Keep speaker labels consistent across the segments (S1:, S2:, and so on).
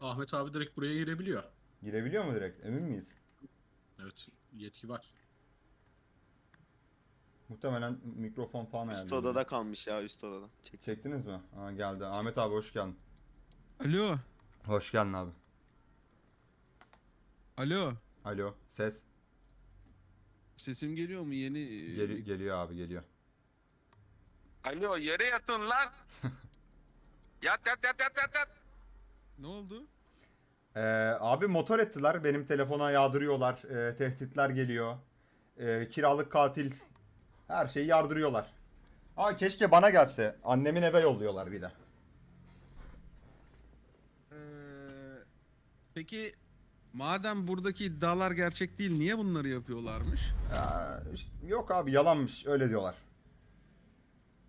S1: Ahmet abi direkt buraya girebiliyor.
S2: Girebiliyor mu direkt? Emin miyiz?
S1: Evet yetki var.
S2: Muhtemelen mikrofon falan
S3: Üst
S2: ayarlıyor.
S3: odada kalmış ya üst odada. Çek.
S2: Çektiniz mi? Aa, geldi. Ahmet abi hoş geldin.
S4: Alo.
S2: Hoş geldin abi.
S4: Alo.
S2: Alo. Ses.
S4: Sesim geliyor mu yeni? e,
S2: Geli- geliyor abi geliyor.
S4: Alo yere yatın lan. yat yat yat yat yat yat. Ne oldu?
S2: Ee, abi motor ettiler. Benim telefona yağdırıyorlar. Ee, tehditler geliyor. Ee, kiralık katil. Her şeyi yardırıyorlar. Aa keşke bana gelse. Annemin eve yolluyorlar bir de.
S4: Ee, peki madem buradaki iddialar gerçek değil niye bunları yapıyorlarmış?
S2: Ya, işte- yok abi yalanmış. Öyle diyorlar.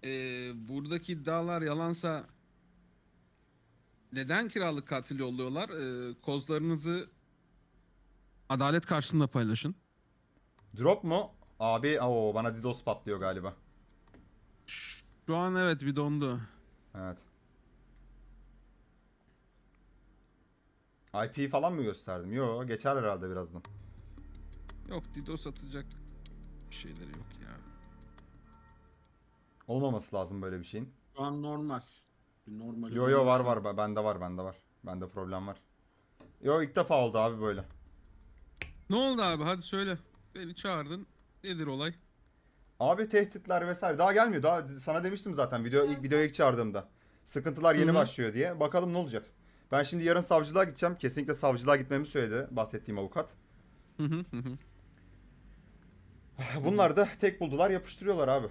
S4: Ee, buradaki iddialar yalansa neden kiralık katil yolluyorlar? Ee, kozlarınızı adalet karşısında paylaşın.
S2: Drop mu? Abi o bana DDoS patlıyor galiba.
S4: Şu an evet bir dondu.
S2: Evet. IP falan mı gösterdim? Yo geçer herhalde birazdan.
S4: Yok DDoS atacak bir şeyleri yok ya.
S2: Olmaması lazım böyle bir şeyin.
S1: Şu an normal. Bir normal.
S2: Yo yo var var ba- bende var bende var. Bende problem var. Yo ilk defa oldu abi böyle.
S4: Ne oldu abi hadi söyle. Beni çağırdın. Nedir olay?
S2: Abi tehditler vesaire daha gelmiyor. Daha sana demiştim zaten video ilk videoya ilk çağırdığımda. Sıkıntılar yeni
S4: Hı hı.
S2: başlıyor diye. Bakalım ne olacak. Ben şimdi yarın savcılığa gideceğim. Kesinlikle savcılığa gitmemi söyledi bahsettiğim avukat.
S4: Hı hı hı hı.
S2: Bunlar da tek buldular yapıştırıyorlar abi.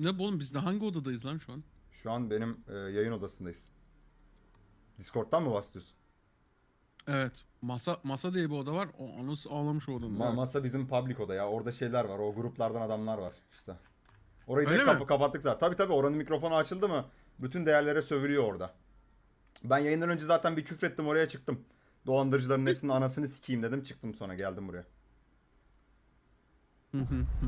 S4: Ne bu oğlum biz de hangi odadayız lan şu an?
S2: Şu an benim e, yayın odasındayız. Discord'dan mı bahsediyorsun?
S4: Evet. Masa masa diye bir oda var. O onu ağlamış o odanın.
S2: Ma-
S4: Evet.
S2: masa bizim public oda ya. Orada şeyler var. O gruplardan adamlar var işte. Orayı
S4: Öyle
S2: direkt kapı kapattık zaten. Tabii tabii oranın mikrofonu açıldı mı bütün değerlere sövülüyor orada. Ben yayından önce zaten bir küfrettim oraya çıktım. Dolandırıcıların hepsinin anasını sikeyim dedim çıktım sonra geldim buraya.
S4: Hı hı hı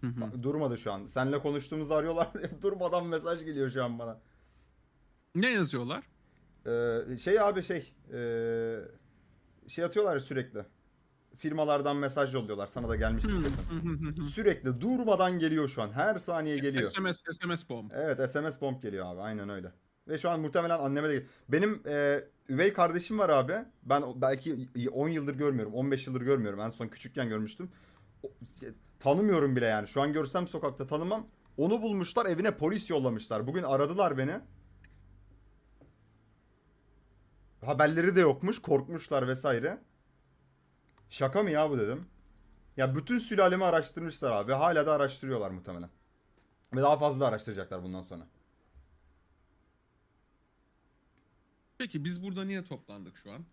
S4: hı. Hı hı.
S2: Bak, Durmadı şu an. Seninle konuştuğumuzda arıyorlar. Durmadan mesaj geliyor şu an bana.
S4: ne yazıyorlar?
S2: Ee, şey abi şey ee, şey atıyorlar ya sürekli. Firmalardan mesaj yolluyorlar. Sana da gelmiştir kesin. Sürekli durmadan geliyor şu an. Her saniye geliyor.
S4: SMS SMS bomb.
S2: Evet SMS bomb geliyor abi aynen öyle. Ve şu an muhtemelen anneme de. Benim e, üvey kardeşim var abi. Ben belki 10 yıldır görmüyorum. 15 yıldır görmüyorum. En son küçükken görmüştüm. O- tanımıyorum bile yani. Şu an görsem sokakta tanımam. Onu bulmuşlar evine polis yollamışlar. Bugün aradılar beni. Haberleri de yokmuş. Korkmuşlar vesaire. Şaka mı ya bu dedim. Ya bütün sülalemi araştırmışlar abi. Hala da araştırıyorlar muhtemelen. Ve daha fazla araştıracaklar bundan sonra.
S4: Peki biz burada niye toplandık şu an?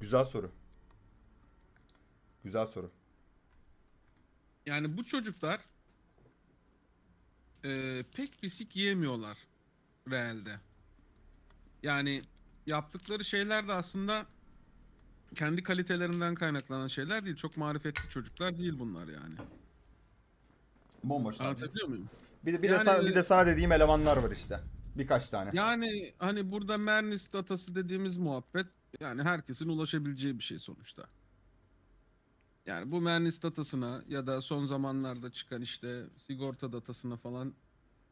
S2: Güzel soru. Güzel soru.
S4: Yani bu çocuklar e, pek bir sik yiyemiyorlar realde. Yani yaptıkları şeyler de aslında kendi kalitelerinden kaynaklanan şeyler değil. Çok marifetli çocuklar değil bunlar yani.
S2: Bomboş.
S4: Anlatabiliyor muyum?
S2: Bir de, bir, de
S4: Yani-
S2: sana, bir de sana dediğim elemanlar var işte. Birkaç tane.
S4: Yani hani burada Mernis datası dediğimiz muhabbet yani herkesin ulaşabileceği bir şey sonuçta. Yani bu Mernis datasına ya da son zamanlarda çıkan işte sigorta datasına falan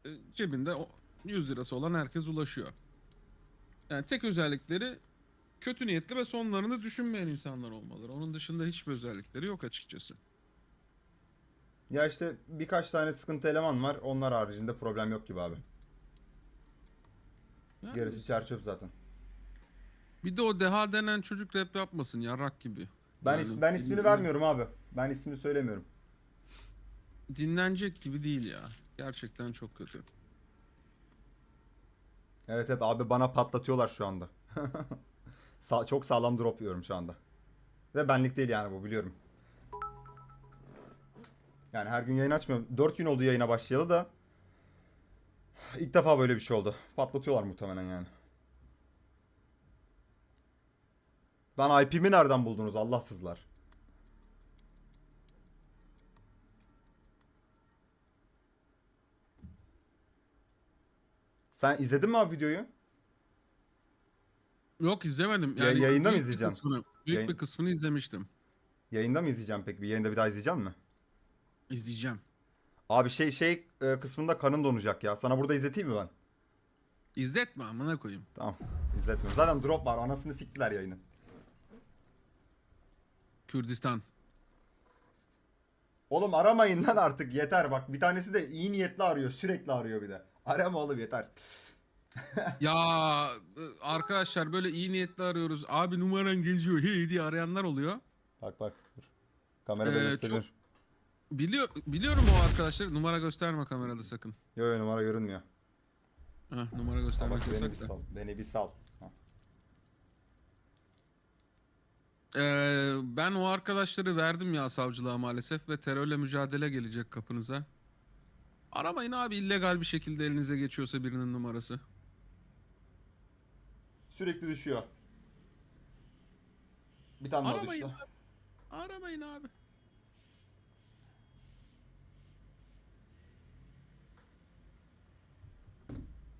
S4: e, cebinde o 100 lirası olan herkes ulaşıyor. Yani tek özellikleri kötü niyetli ve sonlarını düşünmeyen insanlar olmaları. Onun dışında hiçbir özellikleri yok açıkçası.
S2: Ya işte birkaç tane sıkıntı eleman var. Onlar haricinde problem yok gibi abi.
S4: Yani
S2: Gerisi çerçöp zaten.
S4: bir de o deha denen çocuk rap yapmasın yarrak gibi.
S2: Ben
S4: Yani
S2: is- ben ismini
S4: dinlen-
S2: vermiyorum abi. Ben ismini söylemiyorum.
S4: Dinlenecek gibi değil ya. Gerçekten çok kötü.
S2: Evet evet abi bana patlatıyorlar şu anda. Sa- çok sağlam drop yiyorum şu anda. Ve benlik değil yani bu biliyorum. Yani her gün yayın açmıyorum. 4 gün oldu yayına başlayalı da. İlk defa böyle bir şey oldu. Patlatıyorlar muhtemelen yani. Lan IP'mi nereden buldunuz Allahsızlar? Sen izledin mi abi videoyu?
S4: Yok izlemedim.
S2: Ya-
S4: Yani
S2: yayında mı
S4: bir
S2: izleyeceğim?
S4: Kısmını, büyük
S2: Yayın-
S4: bir kısmını izlemiştim.
S2: Yayında mı izleyeceğim peki? Bir yayında bir daha izleyecek mi?
S4: İzleyeceğim.
S2: Abi şey şey e, kısmında kanın donacak ya. Sana burada izleteyim mi ben?
S4: İzletme amına koyayım.
S2: Tamam. İzletmiyorum. Zaten drop var. Anasını siktiler yayının.
S4: Kürdistan.
S2: Oğlum aramayın lan artık yeter bak. Bir tanesi de iyi niyetli arıyor. Sürekli arıyor bir de. Arama oğlum yeter.
S4: ya e, arkadaşlar böyle iyi niyetli arıyoruz. Abi numaran geziyor hey diye arayanlar oluyor.
S2: Bak bak. Dur. Kamerada
S4: Ee,
S2: gösterilir.
S4: Biliyor, biliyorum o arkadaşlar. Numara gösterme kamerada sakın.
S2: Yo yo numara görünmüyor.
S4: Heh, numara göstermek
S2: beni bir
S4: yasak da.
S2: sal. Beni bir sal.
S4: Ee, ben o arkadaşları verdim ya savcılığa maalesef ve terörle mücadele gelecek kapınıza. Aramayın abi illegal bir şekilde elinize geçiyorsa birinin numarası.
S2: Sürekli düşüyor. Bir tane daha
S4: Aramayın
S2: düştü.
S4: abi. Aramayın abi.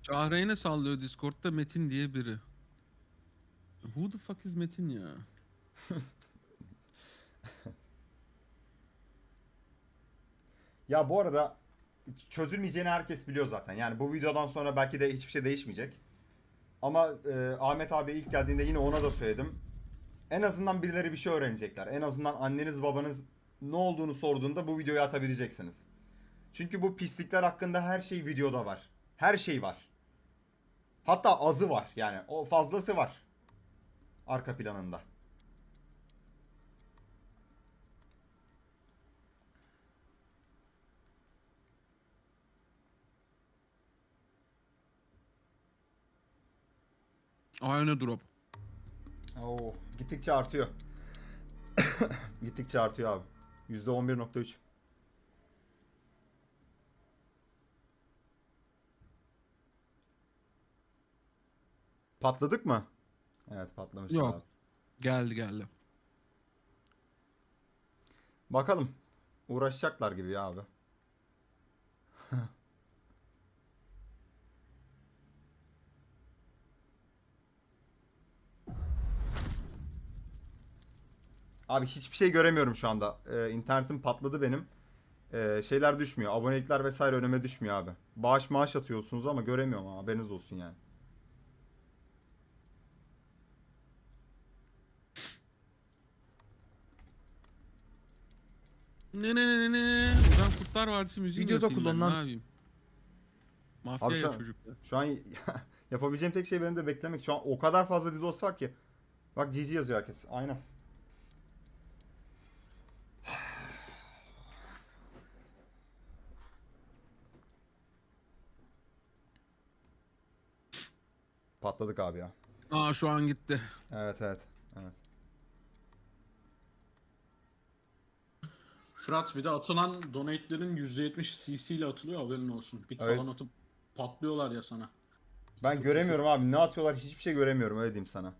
S4: Şahreyn'e sallıyor Discord'da Metin diye biri. Who the fuck is Metin ya?
S2: Ya bu arada çözülmeyeceğini herkes biliyor zaten. Yani bu videodan sonra belki de hiçbir şey değişmeyecek. Ama e, Ahmet abi ilk geldiğinde yine ona da söyledim. En azından birileri bir şey öğrenecekler. En azından anneniz babanız ne olduğunu sorduğunda bu videoyu atabileceksiniz. Çünkü bu pislikler hakkında her şey videoda var. Her şey var. Hatta azı var yani. O fazlası var. Arka planında.
S4: Aynı drop.
S2: Oo, gittikçe artıyor. gittikçe artıyor abi. %11.3. Patladık mı? Evet patlamış.
S4: Yok.
S2: abi.
S4: Geldi geldi.
S2: Bakalım. Uğraşacaklar gibi ya abi. Abi hiçbir şey göremiyorum şu anda. Ee, internetim patladı benim. Ee, şeyler düşmüyor. Abonelikler vesaire önüme düşmüyor abi. Bağış maaş atıyorsunuz ama göremiyorum ama haberiniz olsun yani.
S4: Ne ne ne ne ne. Ozan Kurtlar Vadisi müziği mi
S2: Videoda
S4: yapayım ben,
S2: kullanılan-
S4: Ne yapayım? Mafya
S2: Abi
S4: ya
S2: şu an-
S4: çocuk ya.
S2: Şu an yapabileceğim tek şey benim de beklemek. Şu an o kadar fazla DDoS var ki. Bak GG yazıyor herkes. Aynen. Patladık abi ya.
S4: Aa şu an gitti.
S2: Evet evet. Evet.
S1: Fırat bir de atılan donate'lerin %70 CC ile atılıyor haberin olsun. Bit
S2: Evet.
S1: falan atıp patlıyorlar ya sana.
S2: Ben göremiyorum abi. Ne atıyorlar hiçbir şey göremiyorum öyle diyeyim sana.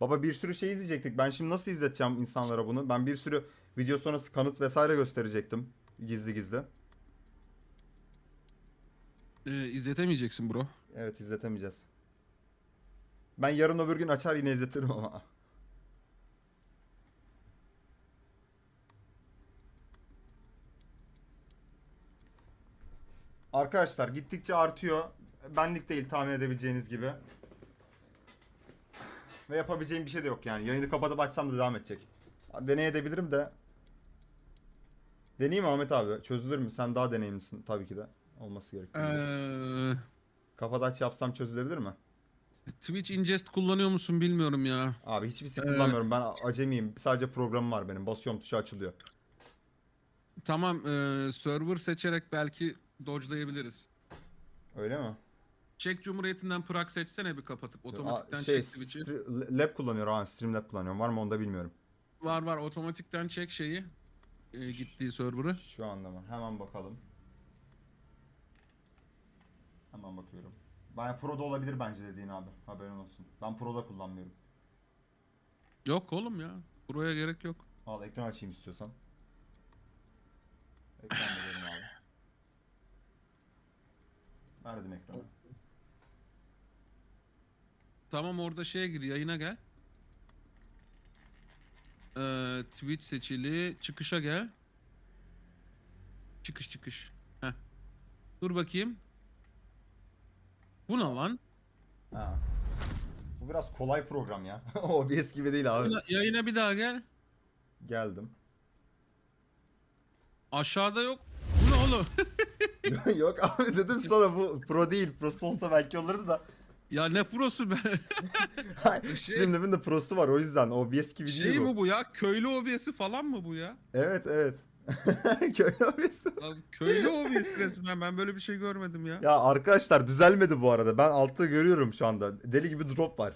S2: Baba bir sürü şey izleyecektik. Ben şimdi nasıl izleteceğim insanlara bunu? Ben bir sürü video sonrası kanıt vesaire gösterecektim. Gizli gizli.
S4: Ee, izletemeyeceksin bro.
S2: Evet izletemeyeceğiz. Ben yarın öbür gün açar yine izletirim ama. Arkadaşlar gittikçe artıyor. Benlik değil tahmin edebileceğiniz gibi. Ve yapabileceğim bir şey de yok yani. Yayını kapatıp açsam da devam edecek. Deneyebilirim de. Deneyeyim Ahmet abi. Çözülür mü? Sen daha deneyimlisin tabii ki de. Olması gerekiyor.
S4: Ee,
S2: Kapat yapsam çözülebilir mi?
S4: Twitch ingest kullanıyor musun bilmiyorum ya.
S2: Abi hiçbir şey
S4: Ee,
S2: kullanmıyorum. Ben acemiyim. Sadece programım var benim. Basıyorum tuşu açılıyor.
S4: Tamam ee, server seçerek belki dodge'layabiliriz.
S2: Öyle mi?
S4: Çek Cumhuriyeti'nden Prag seçsene bir kapatıp otomatikten
S2: Aa, şey,
S4: çek Twitch'i.
S2: Lab kullanıyorum. Ha, Streamlab kullanıyorum. Var mı onu da bilmiyorum.
S4: Var var otomatikten çek şeyi. ee, gittiği server'ı.
S2: Şu anda mı? Hemen bakalım. Hemen bakıyorum. Ben Pro'da olabilir bence dediğin abi. Haberin olsun. Ben Pro'da kullanmıyorum.
S4: Yok oğlum ya. Buraya gerek yok.
S2: Al ekran açayım istiyorsan. Ekran verelim abi. Verdim ekranı.
S4: Tamam orada şeye gir yayına gel. Ee, Twitch seçili. Çıkışa gel. Çıkış çıkış. Heh. Dur bakayım. Bu ne lan?
S2: Ha. Bu biraz kolay program ya. OBS gibi değil abi.
S4: Yayına- Yayına bir daha gel.
S2: Geldim.
S4: Aşağıda yok. Bu ne oğlum?
S2: Yok abi dedim sana bu pro değil. Prosu olsa belki olurdu da.
S4: ya ne prosu be?
S2: Streamlab'in de prosu var o yüzden. OBS gibi
S4: şey
S2: değil bu.
S4: mi bu ya? Köylü OBS'i falan mı bu ya?
S2: Evet evet. Köylü OBS.
S4: Lan köylü OBS resmen ben böyle bir şey görmedim ya.
S2: Ya arkadaşlar düzelmedi bu arada. Ben altı görüyorum şu anda. Deli gibi drop var.